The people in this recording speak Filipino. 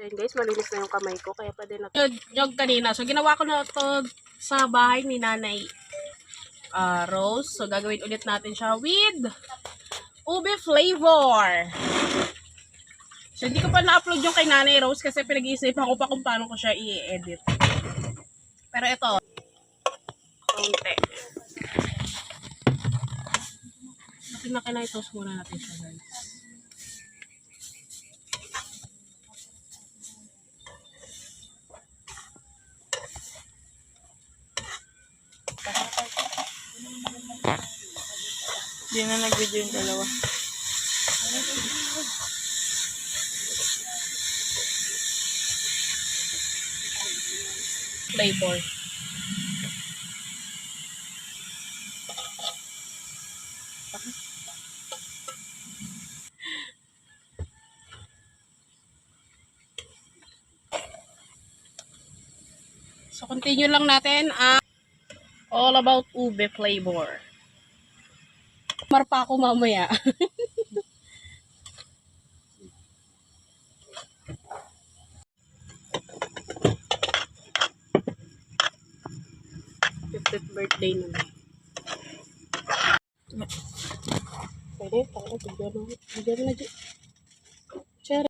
Ayun guys, malinis na yung kamay ko. Kaya pwede na. Jog, kanina. So, ginawa ko na to sa bahay ni Nanay ah, Rose. So, gagawin ulit natin siya with ube flavor. So, hindi ko pa na-upload yung kay Nanay Rose kasi pinag-iisipan ko pa kung paano ko siya i-edit. Pero ito, konti. Pinakina-toast muna natin siya guys. Hindi na nag-video yung dalawa. flavor. So, continue lang natin ang all about ube flavor. Marpa ako mamaya. Fifth birthday naman. Pwede, tayo, bigyan mo. Bigyan mo na dyan.